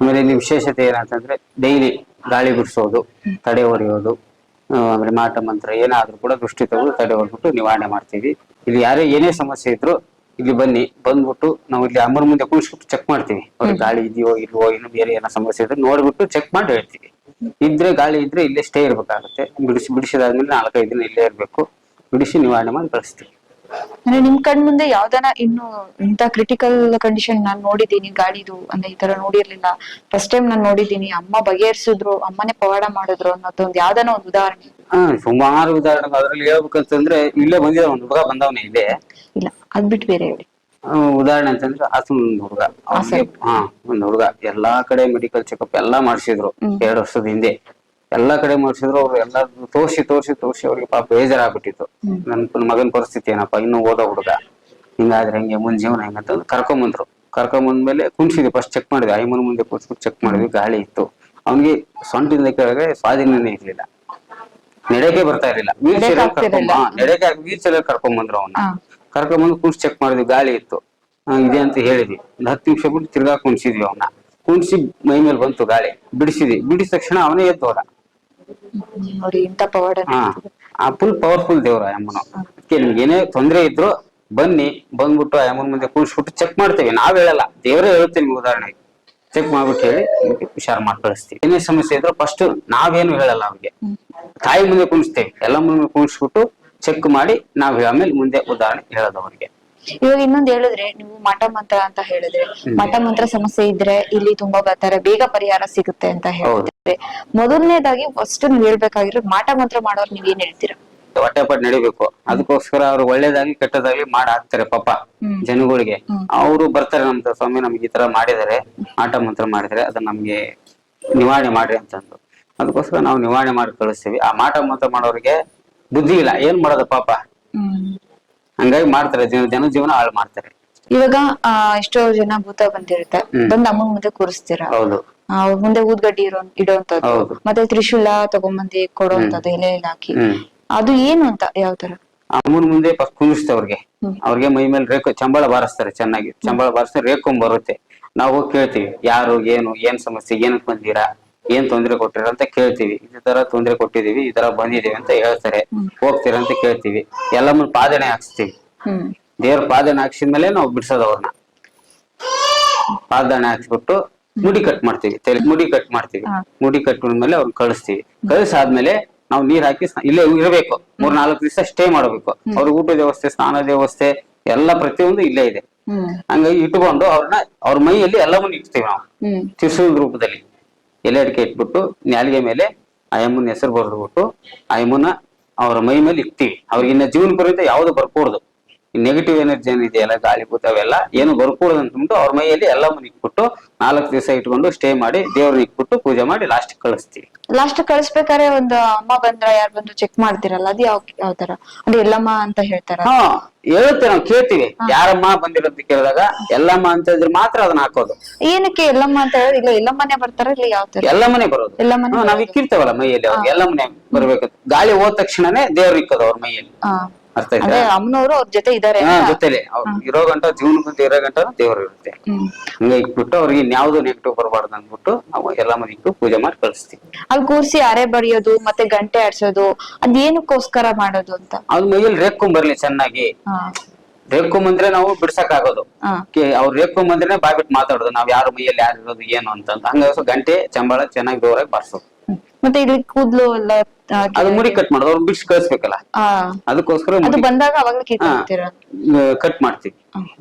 ಆಮೇಲೆ ಇಲ್ಲಿ ವಿಶೇಷತೆ ಏನಂತಂದ್ರೆ ಡೈಲಿ ಗಾಳಿ ಬಿಡಿಸೋದು ತಡೆ ಹೊಡೆಯೋದು ಆ, ಆಮೇಲೆ ಮಾಟ ಮಂತ್ರ ಏನಾದ್ರೂ ಕೂಡ ದೃಷ್ಟಿ ತಗೊಂಡು ತಡೆ ಹೊಡೆದ್ಬಿಟ್ಟು ನಿವಾರಣೆ ಮಾಡ್ತೀವಿ. ಇಲ್ಲಿ ಯಾರೇ ಏನೇ ಸಮಸ್ಯೆ ಇದ್ರು ಇಲ್ಲಿ ಬನ್ನಿ ಬಂದ್ಬಿಟ್ಟು ನಾವು ಇಲ್ಲಿ ಅಮ್ಮನ ಮುಂದೆ ಕುಳಿಸ್ಬಿಟ್ಟು ಚೆಕ್ ಮಾಡ್ತೀವಿ. ಅವ್ರಿಗೆ ಗಾಳಿ ಇದೆಯೋ ಇಲ್ವೋ ಇನ್ನು ಬೇರೆ ಏನೋ ಸಮಸ್ಯೆ ಇದ್ರೆ ನೋಡ್ಬಿಟ್ಟು ಚೆಕ್ ಮಾಡಿ ಹೇಳ್ತೀವಿ. ಇದ್ರೆ ಗಾಳಿ ಇದ್ರೆ ಇಲ್ಲೇ ಸ್ಟೇ ಇರ್ಬೇಕಾಗುತ್ತೆ. ಬಿಡಿಸಿ ಬಿಡಿಸಿದಾದ್ಮೇಲೆ ನಾಲ್ಕೈದು ದಿನ ಇಲ್ಲೇ ಇರ್ಬೇಕು. ಬಿಡಿಸಿ ನಿವಾರಣೆ ಮಾಡಿ ಕಳಿಸ್ತೀವಿ ಅಂದ್ರೆ ನಿಮ್ ಕಣ್ ಮುಂದೆ ಯಾವ್ದಾನ ಇನ್ನು ಇಂತ ಕ್ರಿಟಿಕಲ್ ಕಂಡೀಷನ್ ನಾನ್ ನೋಡಿದೀನಿ ಗಾಡಿದು ಅಂದ್ರೆ ಈ ತರ ನೋಡಿರ್ಲಿಲ್ಲ. ಫಸ್ಟ್ ಟೈಮ್ ನಾನ್ ನೋಡಿದೀನಿ ಅಮ್ಮ ಬಗೆಹರಿಸಿದ್ರು ಅಮ್ಮನೆ ಪವಾಡ ಮಾಡಿದ್ರು ಅನ್ನೋದೊಂದು ಯಾವ್ದಾನ ಒಂದು ಉದಾಹರಣೆ? ಹಾ ಸುಮಾರು ಉದಾಹರಣೆ ಅದ್ರಲ್ಲಿ ಹೇಳ್ಬೇಕಂತಂದ್ರೆ ಇಲ್ಲೇ ಬಂದಿದ ಒಂದು ಹುಡುಗ ಬಂದವನೇ ಇಲ್ಲೇ. ಇಲ್ಲ ಅದ್ ಬಿಟ್ಟು ಬೇರೆ ಹೇಳಿ. ಆ, ಉದಾಹರಣೆ ಅಂತಂದ್ರೆ ಹಾಸನ ಒಂದು ಹುಡುಗ. ಅವ್ನಿಗೆ ಹಾ ಒಂದು ಹುಡುಗ. ಎಲ್ಲಾ ಕಡೆ ಮೆಡಿಕಲ್ ಚೆಕಪ್ ಎಲ್ಲಾ ಮಾಡಿಸಿದ್ರು ಎರಡು ವರ್ಷದ ಹಿಂದೆ. ಎಲ್ಲಾ ಕಡೆ ಮಾಡಿಸಿದ್ರು ಅವ್ರು ಎಲ್ಲ ತೋರ್ಸಿ ತೋರ್ಸಿ ತೋರ್ಸಿ ಅವ್ರಿಗೆ ಪಾಪ ಬೇಜಾರಾಗ್ಬಿಟ್ಟಿತ್ತು. ನನ್ ಮಗನ ಪರಿಸ್ಥಿತಿ ಏನಪ್ಪ ಇನ್ನು ಓದೋ ಹುಡುಗ. ಹಿಂಗಾದ್ರೆ ಹೆಂಗೆ ಮುಂದ್ ಜೀವನ ಕರ್ಕೊಂಡ್ ಕರ್ಕೊಂಬಂದ್ರು. ಕರ್ಕೊಂಬಂದ್ಮೇಲೆ ಕುಣಿಸಿದ್ವಿ ಫಸ್ಟ್ ಚೆಕ್ ಮಾಡಿದ್ವಿ. ಐಮನ್ ಮುಂದೆ ಕೂರ್ಸ್ಬಿಟ್ಟು ಚೆಕ್ ಮಾಡಿದ್ವಿ ಗಾಳಿ ಇತ್ತು. ಅವ್ನಿಗೆ ಸೊಂಟಿಂದ ಕೆಳಗೆ ಸ್ವಾಧೀನನೇ ಇರ್ಲಿಲ್ಲ. ನಡೆಗೆ ಬರ್ತಾ ಇರ್ಲಿಲ್ಲ. ವೀಲ್ ಚೇರ್ ಆಗ್ತಿರ್ಲಿಲ್ಲ. ನಡೆಗೆ ವೀಲ್ ಚೇರ್ ಕರ್ಕೊಂಡ್ ಬಂದ್ರು ಅವನ್ನ ಕರ್ಕೊಂಡ್ ಕರ್ಕೊಂಡ್ ಕುಣ್ಸ್ ಚೆಕ್ ಮಾಡಿದ್ವಿ ಗಾಳಿ ಇತ್ತು. ಇದೆ ಅಂತ ಹೇಳಿದ್ವಿ. ಒಂದ್ ಹತ್ತು ನಿಮಿಷ ಬಿಟ್ಟು ತಿರ್ಗಾ ಕುಣ್ಸಿದ್ವಿ ಅವನ್ನ ಕುಣ್ಸಿ ಮೈ ಮೇಲೆ ಬಂತು ಗಾಳಿ. ಬಿಡಿಸಿದ್ವಿ. ಬಿಡಿಸಿದ ತಕ್ಷಣ ಅವನೇ ಎದ್ದು ಹೋದ. ನೋಡಿ ಇಂತ ಪವಾಡ ಹಾ ಆ ಫುಲ್ ಪವರ್ಫುಲ್ ದೇವ್ರ ಅಮ್ಮನು ಅದಕ್ಕೆ ನಿಮ್ಗೆ ಏನೇ ತೊಂದರೆ ಇದ್ರು ಬನ್ನಿ ಬಂದ್ಬಿಟ್ಟು ಆ ಅಮ್ಮನ ಮುಂದೆ ಕೂರಿಸ್ಬಿಟ್ಟು ಚೆಕ್ ಮಾಡ್ತೇವೆ. ನಾವ್ ಹೇಳಲ್ಲ ದೇವರೇ ಹೇಳುತ್ತೆ ನಿಮ್ಗೆ ಉದಾಹರಣೆಗೆ. ಚೆಕ್ ಮಾಡ್ಬಿಟ್ಟು ಹೇಳಿ ನಿಮ್ಗೆ ಹುಷಾರ್ ಮಾಡಿ ಕಳಿಸ್ತೀವಿ ಏನೇ ಸಮಸ್ಯೆ ಇದ್ರು ಫಸ್ಟ್ ನಾವೇನು ಹೇಳಲ್ಲ ಅವ್ರಿಗೆ. ತಾಯಿ ಮುಂದೆ ಕುಣಿಸ್ತೇವೆ ಎಲ್ಲ ಮುಂದೆ ಕುಣಿಸ್ಬಿಟ್ಟು ಚೆಕ್ ಮಾಡಿ ನಾವ್ ಆಮೇಲೆ ಮುಂದೆ ಉದಾಹರಣೆ ಹೇಳೋದು ಅವ್ರಿಗೆ. ಇವಾಗ ಇನ್ನೊಂದ್ ಹೇಳಿದ್ರೆ ನೀವು ಮಠ ಮಂತ್ರ ಅಂತ ಹೇಳಿದ್ರೆ ಮಠ ಮಂತ್ರ ಸಮಸ್ಯೆ ಇದ್ರೆ ಇಲ್ಲಿ ತುಂಬಾ ಬರ್ತಾರೆ ಬೇಗ ಪರಿಹಾರ ಸಿಗುತ್ತೆ ಅಂತ ಹೇಳಿದ್ರೆ. ಮೊದಲನೇದಾಗಿ ಫಸ್ಟ್ ನೀವ್ ಹೇಳ್ಬೇಕಾಗಿರೋ ಮಾಟ ಮಂತ್ರ ಮಾಡೋರು ನೀವ್ ಏನ್ ಹೇಳ್ತೀರಾ? ಹೊಟ್ಟೆಪಾಟ್ ನಡಿಬೇಕು. ಅದಕ್ಕೋಸ್ಕರ ಅವ್ರು ಒಳ್ಳೇದಾಗಿ ಕೆಟ್ಟದಾಗ್ಲಿ ಮಾಡಿ ಹಾಕ್ತಾರೆ ಪಾಪ ಜನಗಳಿಗೆ. ಅವರು ಬರ್ತಾರೆ ನಮ್ದು ಸ್ವಾಮಿ ನಮ್ಗೆ ಈ ತರ ಮಾಡಿದಾರೆ ಆಟ ಮಂತ್ರ ಮಾಡಿದ್ರೆ ಅದನ್ನ ನಮ್ಗೆ ನಿವಾರಣೆ ಮಾಡ್ರಿ ಅಂತಂದು ಅದಕ್ಕೋಸ್ಕರ ನಾವು ನಿವಾರಣೆ ಮಾಡಿ ಕಳಿಸ್ತೀವಿ. ಆ ಮಾಟ ಮಂತ್ರ ಮಾಡೋರಿಗೆ ಬುದ್ಧಿ ಇಲ್ಲ ಏನ್ ಮಾಡೋದು ಪಾಪ? ಹಂಗಾಗಿ ಮಾಡ್ತಾರೆ ಜನ ಜನ ಜೀವನ ಹಾಳು ಮಾಡ್ತಾರೆ. ಇವಾಗ ಆ ಎಷ್ಟೋ ಜನ ಭೂತ ಬಂದಿರುತ್ತೆ. ಬಂದ್ ಅಮ್ಮನ ಮುಂದೆ ಕೂರಿಸ್ತೀರಾ? ಹೌದು. ಅವ್ರ ಮುಂದೆ ಊದ್ಗಡ್ಡಿ ಇರೋ ಇಡೋಂತದ್ದು ಹೌದು. ಮತ್ತೆ ತ್ರಿಶೂಲ ತಗೊಂಬಂದಿ ಕೊಡೋಂತದ್ದು ಎಲೆ ಹಾಕಿ. ಹ್ಮ್. ಅದು ಏನು ಅಂತ ಯಾವ ತರ ಅಮ್ಮನ ಮುಂದೆ ಫಸ್ಟ್ ಕುಂದಿಸ್ತೇವೆ ಅವ್ರಿಗೆ. ಅವ್ರಿಗೆ ಮೈ ಮೇಲೆ ರೇಖ ಚಂಬಳ ಬಾರಿಸ್ತಾರೆ ಚೆನ್ನಾಗಿ. ಚಂಬಳ ಬಾರಿಸ್ತಾರೆ ರೇಕೊಂಡ್ ಬರುತ್ತೆ. ನಾವು ಹೋಗಿ ಕೇಳ್ತೀವಿ ಯಾರು ಏನು ಏನ್ ಸಮಸ್ಯೆ ಏನಕ್ ಬಂದಿರಾ? ಏನ್ ತೊಂದರೆ ಕೊಟ್ಟಿರ ಅಂತ ಕೇಳ್ತೀವಿ. ಈ ತರ ತೊಂದರೆ ಕೊಟ್ಟಿದೀವಿ ಈ ತರ ಬಂದಿದೀವಿ ಅಂತ ಹೇಳ್ತಾರೆ. ಹೋಗ್ತೀರಾ ಅಂತ ಕೇಳ್ತೀವಿ. ಎಲ್ಲ ಮುಂದೆ ಪಾದನೆ ಹಾಕ್ಸ್ತೀವಿ ದೇವ್ರ ಪಾದನೆ ಹಾಕ್ಸಿದ್ಮೇಲೆ ನಾವು ಬಿಡ್ಸೋದು ಅವ್ರನ್ನ ಪಾದನೆ ಹಾಕ್ಸ್ಬಿಟ್ಟು ಮುಡಿ ಕಟ್ ಮಾಡ್ತೀವಿ. ತಲೆ ಮುಡಿ ಕಟ್ ಮಾಡ್ತೀವಿ. ಮುಡಿ ಕಟ್ ಮೇಲೆ ಅವ್ರನ್ನ ಕಳಿಸ್ತೀವಿ. ಕಳಿಸಾದ್ಮೇಲೆ ನಾವು ನೀರ್ ಹಾಕಿ ಇಲ್ಲೇ ಇರಬೇಕು. ಮೂರ್ ನಾಲ್ಕು ದಿವಸ ಸ್ಟೇ ಮಾಡ್ಬೇಕು. ಅವ್ರ ಊಟದ ವ್ಯವಸ್ಥೆ ಸ್ನಾನದ ವ್ಯವಸ್ಥೆ ಎಲ್ಲ ಪ್ರತಿಯೊಂದು ಇಲ್ಲೇ ಇದೆ. ಹಂಗಾಗಿ ಇಟ್ಕೊಂಡು ಅವ್ರನ್ನ ಅವ್ರ ಮೈಯಲ್ಲಿ ಎಲ್ಲವನ್ನ ಇಡ್ತೀವಿ ನಾವು. ಹ್ಮ್. ರೂಪದಲ್ಲಿ. ಎಲೆ ಅಡಿಕೆ ಇಟ್ಬಿಟ್ಟು ನ್ಯಾಲಿಗೆ ಮೇಲೆ ಆಯಮ್ಮನ ಹೆಸರು ಬರೆದ್ಬಿಟ್ಟು ಆಯಮ್ಮನ ಅವರ ಮೈ ಮೇಲೆ ಇಕ್ತೀವಿ. ಅವ್ರಿಗಿನ್ನ ಜೀವನ ಪರ್ಯಂತ ಯಾವುದು ಬರ್ಕೂಡ್ದು. ನೆಗೆಟಿವ್ ಎನರ್ಜಿ ಏನಿದೆಯಲ್ಲ ಗಾಳಿ ಭೂತ ಅವೆಲ್ಲ ಏನು ಬರ್ಕೂಡದು ಅಂತಂದ್ಬಿಟ್ಟು ಅವ್ರ ಮೈಯಲ್ಲಿ ಎಲ್ಲ ಇಟ್ಬಿಟ್ಟು ನಾಲ್ಕು ದಿವಸ ಇಟ್ಕೊಂಡು ಸ್ಟೇ ಮಾಡಿ ದೇವ್ರನ್ನ ಇಟ್ಬಿಟ್ಟು ಪೂಜೆ ಮಾಡಿ ಲಾಸ್ಟ್ ಕಳಿಸ್ತೀವಿ. ಲಾಸ್ಟ್ ಕಳಿಸ್ಬೇಕಾದ್ರೆ ಒಂದು ಅಮ್ಮ ಬಂದ್ರ ಯಾರು ಬಂದ್ರು ಚೆಕ್ ಮಾಡ್ತಿರಲ್ಲ? ಅದು ಯಾವ ಯಾವ ತರ? ಅದು ಎಲ್ಲಮ್ಮ ಅಂತ ಹೇಳ್ತಾರ. ಹಾ ಹೇಳುತ್ತೆ ನಾವು ಕೇಳ್ತೀವಿ. ಯಾರಮ್ಮ ಬಂದಿರೋದ್ ಕೇಳಿದಾಗ ಎಲ್ಲಮ್ಮ ಅಂತ ಹೇಳಿದ್ರೆ ಮಾತ್ರ ಅದನ್ನ ಹಾಕೋದು. ಏನಕ್ಕೆ ಎಲ್ಲಮ್ಮ ಅಂತ ಹೇಳಿ ಇಲ್ಲ ಎಲ್ಲಮ್ಮನೆ ಬರ್ತಾರ ಇಲ್ಲ ಯಾವ ತರ? ಎಲ್ಲ ಮನೆ ಬರೋದು. ಎಲ್ಲಮ್ಮನೆ ಮನೆ ನಾವ್ ಇಕ್ಕಿರ್ತೇವಲ್ಲ ಮೈಯಲ್ಲಿ ಅವ್ರಿಗೆ ಎಲ್ಲ ಮನೆ ಬರ್ಬೇಕು ಗಾಳಿ ಹೋದ ತಕ್ಷಣನೇ ದೇವ್ರ ಇಕ್ಕೋದು ಅವ್ರ ಮೈಯಲ್ಲಿ. ಅರ್ಥ ಅಂದ್ರೆ ಆಯ್ತಾ ಅಮ್ಮನವರು ಅವ್ರ ಜೊತೆ ಇದಾರೆ ಹಾ. ಜೊತೆಲೆ. ಅವ್ರು ಇರೋ ಗಂಟ ಜೀವನ ಬಂತ ಇರೋ ಗಂಟ ದೇವ್ರು ಇರುತ್ತೆ. ಹಂಗೆ ಇಟ್ಬಿಟ್ಟು ಅವ್ರಿಗೆ ಇನ್ಯಾವ್ದು ನೆಗೆಟಿವ್ ಬರಬಾರ್ದು ಅಂದ್ಬಿಟ್ಟು ನಾವು ಎಲ್ಲಾ ಮನೆ ಇಟ್ಟು ಪೂಜೆ ಮಾಡಿ ಕಳಿಸ್ತೀವಿ. ಅಲ್ಲಿ ಕೂರ್ಸಿ ಅರೆ ಬಡಿಯೋದು ಮತ್ತೆ ಗಂಟೆ ಆಡ್ಸೋದು ಅದೇನಕ್ಕೋಸ್ಕರ ಮಾಡೋದು ಅಂತ? ಅವ್ರ ಮೈಯಲ್ಲಿ ಬರ್ಲಿ ಚೆನ್ನಾಗಿ. ಹಾ. ರೇಗ್ಕೊಂಬಂದ್ರೆ ನಾವು ಬಿಡ್ಸಕ್ ಆಗೋದು ಹಾ ಅವ್ರು ರೇಗ್ಕೊಂಬಂದ್ರೆ ಬಾಯ್ಬಿಟ್ಟು ಮಾತಾಡೋದು ನಾವ್ ಯಾರು ಮೈಯಲ್ಲಿ ಯಾರು ಇರೋದು ಏನು ಅಂತ. ಹಂಗಾಗಿ ಸ್ವಲ್ಪ ಗಂಟೆ ಚಂಬಳ ಚೆನ್ನಾಗಿ ಜೋರಾಗಿ ಬಾರ್ಸೋದು. ಮತ್ತೆ ಇಲ್ಲಿ ಕೂದಲು ಎಲ್ಲ ಆ, ಅದು ಮುರಿ ಕಟ್ ಮಾಡೋದು ಅವ್ರು ಬಿಡ್ಸಿ ಕಳಿಸ್ಬೇಕಲ್ಲ. ಆ, ಅದಕ್ಕೋಸ್ಕರ ಅದು ಮುಡಿ. ಬಂದಾಗ ಅವಾಗ್ಲೇ ಕಟ್ ಮಾಡ್ತೀವಿ.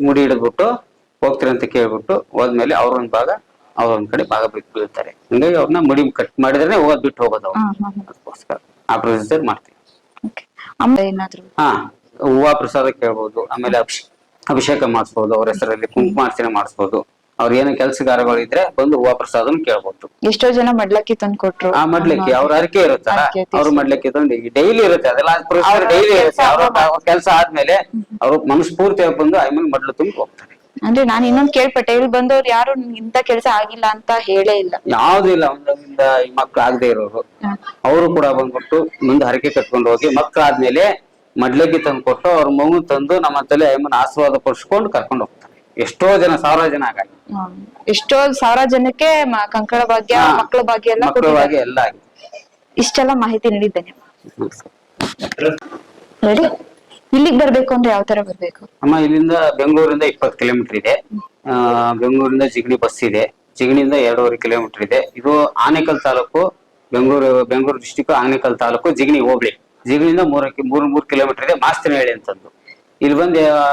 ಮುಡಿ ಹಿಡಿದ್ಬಿಟ್ಟು ಹೋಗ್ತೀರ ಅಂತ ಕೇಳ್ಬಿಟ್ಟು ಹೋದ್ಮೇಲೆ ಅವ್ರೊಂದ್ ಭಾಗ ಅವ್ರೊಂದ್ ಕಡೆ ಭಾಗ ಬಿಟ್ಟು ಬೀಳ್ತಾರೆ. ಹಂಗಾಗಿ ಅವ್ರನ್ನ ಮುಡಿ ಕಟ್ ಮಾಡಿದ್ರೆ ಹೋಗೋದ್ ಬಿಟ್ಟು ಹೋಗೋದು ಅವ್ರು. ಅದಕ್ಕೋಸ್ಕರ ಆ ಪ್ರೊಸೀಜರ್ ಮಾಡ್ತೀವಿ. ಏನಾದ್ರು? ಹಾ ಹೂವ ಪ್ರಸಾದ ಕೇಳ್ಬೋದು ಆಮೇಲೆ ಅಭಿಷ್ ಅಭಿಷೇಕ ಮಾಡಿಸ್ಬೋದು ಅವ್ರ ಹೆಸರಲ್ಲಿ ಕುಂಕುಮಾರ್ಚನೆ ಮಾಡಿಸ್ಬೋದು. ಅವ್ರ ಏನೋ ಕೆಲಸಗಾರಗಳು ಇದ್ರೆ ಬಂದು ಹೂವ ಪ್ರಸಾದನ ಕೇಳ್ಬೋದು. ಎಷ್ಟೋ ಜನ ಮಡ್ಲಕ್ಕಿ ತಂದು ಕೊಟ್ರು. ಆ ಮಡ್ಲಿಕ್ಕೆ ಅವ್ರ ಅರಿಕೆ ಇರುತ್ತಲ್ಲ ಅವ್ರು ಮಡ್ಲಿಕ್ಕೆ ತಂದು ಡೈಲಿ ಇರುತ್ತೆ ಅದೆಲ್ಲ ಪ್ರೊಸೀಜರ್ ಡೈಲಿ ಕೆಲ್ಸ ಇರುತ್ತೆ. ಅವ್ರ ಕೆಲಸ ಆದ್ಮೇಲೆ ಅವ್ರು ಮನಸ್ಫೂರ್ತಿಯಾಗಿ ಬಂದು ಐಮನ್ ಮಡ್ಲು ತುಂಬ ಹೋಗ್ತಾರೆ ಅಂದ್ರೆ ನಾನು ಇನ್ನೊಂದ್ ಕೇಳ್ಪಟ್ಟೆ ಇಲ್ಲಿ ಬಂದವ್ರು ಯಾರು ಇಂತ ಕೆಲಸ ಆಗಿಲ್ಲ ಅಂತ ಹೇಳೇ ಇಲ್ಲ. ಯಾವ್ದು ಇಲ್ಲ ಒಂದರಿಂದ ಈ ಮಕ್ಳು ಆಗದೆ ಇರೋರು. ಅವರು ಕೂಡ ಬಂದ್ಬಿಟ್ಟು ಮುಂದೆ ಹರಕೆ ಕಟ್ಕೊಂಡು ಹೋಗಿ ಮಕ್ಳಾದ್ಮೇಲೆ ಮಡ್ಲಕ್ಕಿ ತಂದು ಕೊಟ್ಟು ಅವ್ರ ಮಗು ತಂದು ನಮ್ಮ ತಲೆ ಐಮನ್ ಆಶೀರ್ವಾದ ಪಡಿಸ್ಕೊಂಡು ಕರ್ಕೊಂಡು ಹೋಗ್ತಾರೆ. ಎಷ್ಟೋ ಜನ ಸಾವಿರ ಜನ ಆಗಿ ಎಷ್ಟೋ ಸಾವಿರ ಜನಕ್ಕೆ ಮ- ಕಂಕಣ ಭಾಗ್ಯ ಹಾ. ಮಕ್ಕಳ ಭಾಗ್ಯ ಎಲ್ಲ ಕೊಟ್ಟಿದ್ದಾರೆ. ಎಲ್ಲ ಆಗಿ ಇಷ್ಟೆಲ್ಲ ಮಾಹಿತಿ ನೀಡಿದ್ದೇನೆ. ರೆಡಿ ಇಲ್ಲಿಗೆ ಬರ್ಬೇಕು ಅಂದ್ರೆ ಯಾವ ತರ ಬರ್ಬೇಕು? ಅಮ್ಮ ಇಲ್ಲಿಂದ ಬೆಂಗಳೂರಿಂದ ಇಪ್ಪತ್ತು ಕಿಲೋಮೀಟರ್ ಇದೆ. ಆ, ಬೆಂಗಳೂರಿಂದ ಜಿಗಣಿ ಬಸ್ ಇದೆ. ಜಿಗಣಿಯಿಂದ ಎರಡೂವರೆ ಕಿಲೋಮೀಟರ್ ಇದೆ. ಇದು ಆನೇಕಲ್ ತಾಲೂಕು ಬೆಂಗಳೂರು ಬೆಂಗಳೂರು ಡಿಸ್ಟಿಕ್ ಆನೇಕಲ್ ತಾಲೂಕು ಜಿಗಣಿ ಹೋಗ್ಲಿ ಜಿಗಣಿಯಿಂದ ಮೂರಕ್ಕೆ ಮೂರ್ ಮೂರ್ ಕಿಲೋಮೀಟರ್ ಇದೆ ಮಾಸ್ತನಹಳ್ಳಿ ಅಂತಂದು ಇಲ್ಲಿ ಬಂದು ಆ,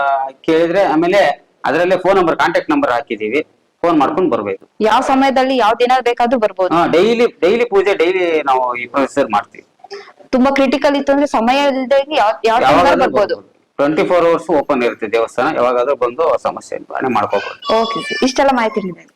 ಕೇಳಿದ್ರೆ ಆಮೇಲೆ ಅದರಲ್ಲೇ ಫೋನ್ ನಂಬರ್ ಕಾಂಟ್ಯಾಕ್ಟ್ ನಂಬರ್ ಹಾಕಿದೀವಿ ಫೋನ್ ಮಾಡ್ಕೊಂಡು ಬರ್ಬೇಕು. ಯಾವ ಸಮಯದಲ್ಲಿ ಯಾವ ದಿನ ಬೇಕಾದ್ರೂ ಬರ್ಬೋದು. ಡೈಲಿ ಡೈಲಿ ಪೂಜೆ ಡೈಲಿ ನಾವು ಈ ಪ್ರೊಸೆಸರ್ ಮಾಡ್ತೀವಿ. ತುಂಬಾ ಕ್ರಿಟಿಕಲ್ ಇತ್ತು ಅಂದ್ರೆ ಸಮಯ ಇಲ್ದೆ ಯಾವ ಯಾವ ಯಾವಾಗಾದ್ರೂ ಬರ್ಬೋದು? ಟ್ವೆಂಟಿ ಫೋರ್ ಅವರ್ಸ್ ಓಪನ್ ಇರುತ್ತೆ ದೇವಸ್ಥಾನ. ಯಾವಾಗಾದ್ರೂ ಬಂದು ಸಮಸ್ಯೆ ನಿವಾರಣೆ ಮಾಡ್ಕೋಬಹುದು ಓಕೆ ಇಷ್ಟೆಲ್ಲ ಮಾಹಿತಿ ನೀಡಿದ್ದೇನೆ